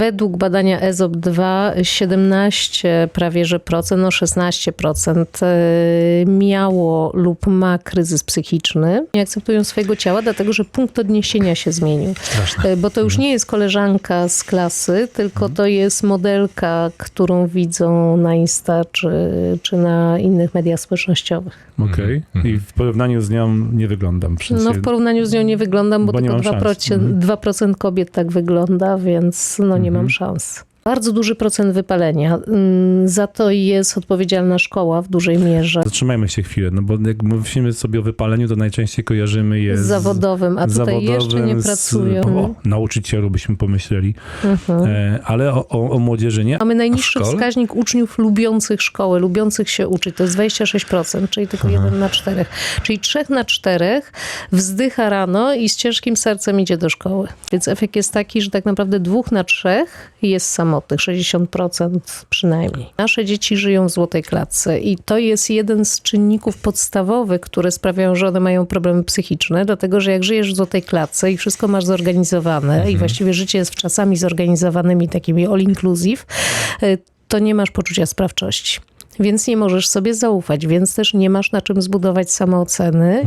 Według badania EZOP-2 17 prawie że procent, no 16% e, miało lub ma kryzys psychiczny. Nie akceptują swojego ciała, dlatego że punkt odniesienia się zmienił. Straszne. E, Bo to już nie jest koleżanka z klasy, tylko to jest modelka, którą widzą na Insta czy, czy na innych mediach społecznościowych. Okej. Mhm. I w porównaniu z nią nie wyglądam. W sensie, No w porównaniu z nią nie wyglądam, bo, Bo tylko mam 2%, szans. Mhm. 2% kobiet tak wygląda, więc no nie mam szans. Bardzo duży procent wypalenia. Mm, Za to jest odpowiedzialna szkoła w dużej mierze. Zatrzymajmy się chwilę, no bo jak mówimy sobie o wypaleniu, to najczęściej kojarzymy je Z zawodowym, a tutaj zawodowym, jeszcze nie z- pracują. O, nauczycielu byśmy pomyśleli. Mhm. E, ale o, o, o młodzieży nie. Mamy najniższy wskaźnik uczniów lubiących szkołę, lubiących się uczyć. To jest 26%, czyli tylko jeden na czterech. Czyli trzech na czterech wzdycha rano i z ciężkim sercem idzie do szkoły. Więc efekt jest taki, że tak naprawdę dwóch na trzech jest samotnych, 60% przynajmniej. Nasze dzieci żyją w złotej klatce i to jest jeden z czynników podstawowych, które sprawiają, że one mają problemy psychiczne, dlatego że jak żyjesz w złotej klatce i wszystko masz zorganizowane i właściwie życie jest w czasami zorganizowanymi takimi all inclusive, y, to nie masz poczucia sprawczości. Więc nie możesz sobie zaufać, więc też nie masz na czym zbudować samooceny